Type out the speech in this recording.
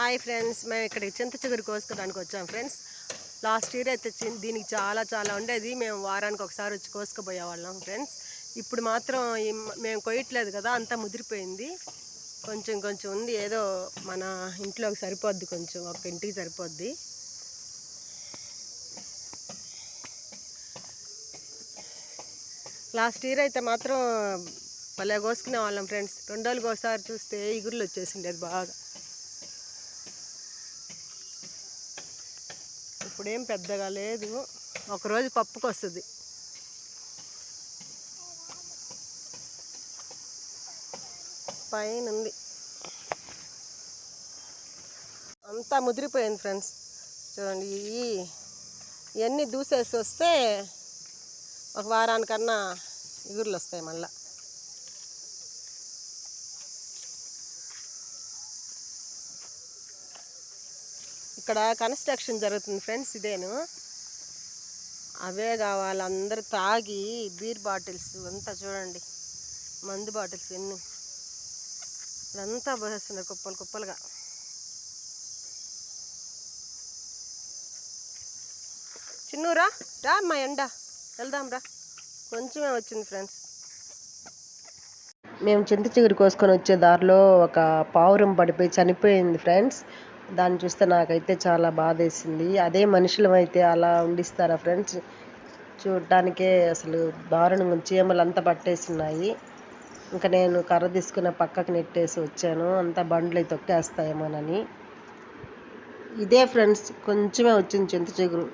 Hi friends మేము ఇక్కడికి చింత చిగురు కోసుకోవడానికి వచ్చాం ఫ్రెండ్స్. లాస్ట్ ఇయర్ అయితే దీనికి చాలా చాలా ఉండేది. మేము వారానికి ఒకసారి వచ్చి కోసుకుపోయేవాళ్ళం ఫ్రెండ్స్. ఇప్పుడు మాత్రం మేము కొయ్యట్లేదు కదా అంతా ముదిరిపోయింది. కొంచెం కొంచెం ఉంది. ఏదో మన ఇంట్లోకి సరిపోద్ది కొంచెం ఒక ఇంటికి సరిపోద్ది. లాస్ట్ ఇయర్ అయితే మాత్రం భలే కోసుకునే వాళ్ళం ఫ్రెండ్స్. రెండు రోజులకి ఒకసారి చూస్తే ఇగురులు వచ్చేసిండేది బాగా. ఇప్పుడేం పెద్దగా లేదు. ఒకరోజు పప్పుకు వస్తుంది పైన ఉంది అంతా ముదిరిపోయింది ఫ్రెండ్స్. చూడండి ఈ ఇవన్నీ దూసేసి వస్తే ఒక వారానికన్నా ఇగుర్లు వస్తాయి మళ్ళా. ఇక్కడ కన్స్ట్రక్షన్ జరుగుతుంది ఫ్రెండ్స్ ఇదేను. అవే కావాలి. అందరూ తాగి బీర్ బాటిల్స్ అంతా చూడండి. మందు బాటిల్స్ ఎన్ని. ఇదంతా పోసేస్తున్నారు కుప్పలు కుప్పలుగా. చిన్నూరా రా అమ్మా ఎండ. వెళ్దాం రా. కొంచెమే వచ్చింది ఫ్రెండ్స్. మేము చింత చిగురు కోసుకొని వచ్చే దారిలో ఒక పావురం పడిపోయి చనిపోయింది ఫ్రెండ్స్. దాన్ని చూస్తే నాకైతే చాలా బాధేసింది. అదే మనుషులమైతే అయితే అలా ఉండిస్తారా ఫ్రెండ్స్? చూడటానికే అసలు దారుణంగా చీమలు అంతా పట్టేస్తున్నాయి ఇంకా నేను కర్ర తీసుకున్న పక్కకు నెట్టేసి వచ్చాను. అంతా బండ్లు తొక్కేస్తాయేమోనని. ఇదే ఫ్రెండ్స్ కొంచెమే వచ్చింది చింత చిగురు.